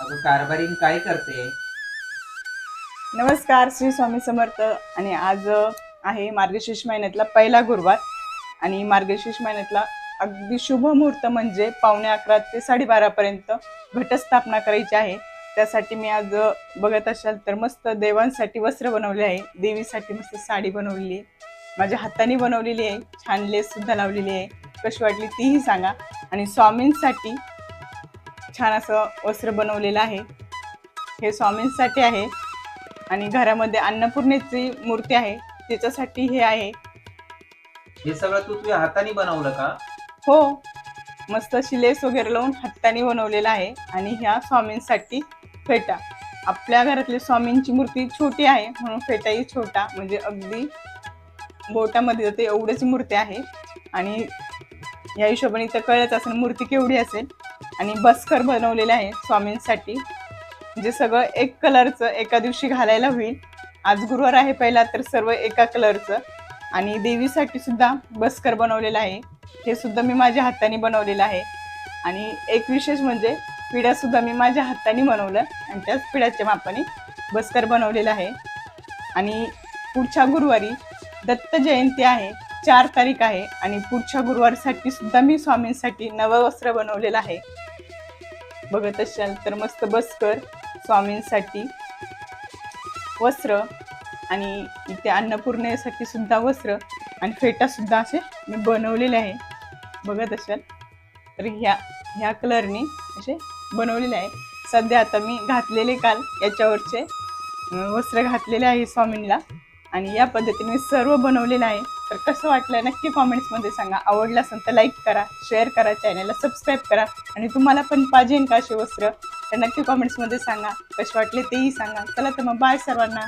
अगं कारभारीन काय करते? नमस्कार श्री स्वामी समर्थ. आणि आज आहे मार्गशीर्ष महिन्यातला पहिला गुरुवार. आणि मार्गशीर्ष महिन्यातला अगदी शुभ मुहूर्त म्हणजे पावणे अकरा ते साडेबारापर्यंत घटस्थापना करायची आहे. त्यासाठी मी आज बघत असाल तर मस्त देवांसाठी वस्त्र बनवले आहे. देवीसाठी मस्त साडी बनवलेली आहे. माझ्या हाताने बनवलेली आहे. छान लेस सुद्धा लावलेली आहे. कशी वाटली तीही सांगा. आणि स्वामींसाठी छान असं वस्त्र बनवलेलं आहे. हे स्वामींसाठी आहे. आणि घरामध्ये अन्नपूर्णेची मूर्ती आहे. त्याच्यासाठी हे आहे. हे सगळं तू तुझ्या हाताने बनवलं का? हो. मस्त अशी लेस वगैरे लावून हाताने बनवलेला आहे. आणि ह्या स्वामींसाठी फेटा. आपल्या घरातली स्वामींची मूर्ती छोटी आहे. म्हणून फेटाही छोटा. म्हणजे अगदी बोटामध्ये जाते एवढीच मूर्ती आहे. आणि या हिशोबाने तर कळत असेल मूर्ती केवढी असेल. आणि बस्कर बनवलेले आहे स्वामींसाठी. जे सगळं एक कलरचं एका दिवशी घालायला होईल. आज गुरुवार आहे पहिला तर सर्व एका कलरचं आणि देवीसाठी सुद्धा बस्कर बनवलेलं आहे. हे सुद्धा मी माझ्या हाताने बनवलेलं आहे. आणि एक विशेष म्हणजे पिढ्या सुद्धा मी माझ्या हाताने बनवलं आणि त्याच पिढ्याच्या मापाने बस्कर बनवलेलं आहे. आणि पुढच्या गुरुवारी दत्त जयंती आहे. चार तारीख आहे आणि पुढच्या गुरुवारसाठी सुद्धा मी स्वामींसाठी नवं वस्त्र बनवलेलं आहे. बघत असाल तर मस्त बसकर स्वामींसाठी वस्त्र आणि इथे अन्नपूर्णेसाठी सुद्धा वस्त्र आणि फेटासुद्धा असे मी बनवलेले आहे. बघत असाल तर ह्या ह्या कलरने असे बनवलेले आहे. सध्या आता मी घातलेले काल याच्यावरचे वस्त्र घातलेले आहे स्वामींना. आणि या पद्धतीने मी सर्व बनवलेलं आहे. तर कसं वाटलं नक्की कॉमेंट्समध्ये सांगा. आवडलं असेल तर लाईक करा शेअर करा चॅनलला सबस्क्राईब करा. आणि तुम्हाला पण पाहिजे का असे वस्त्र? तर नक्की कॉमेंट्समध्ये सांगा. कसे वाटले तेही सांगा. चला तर मग बाय सर्वांना.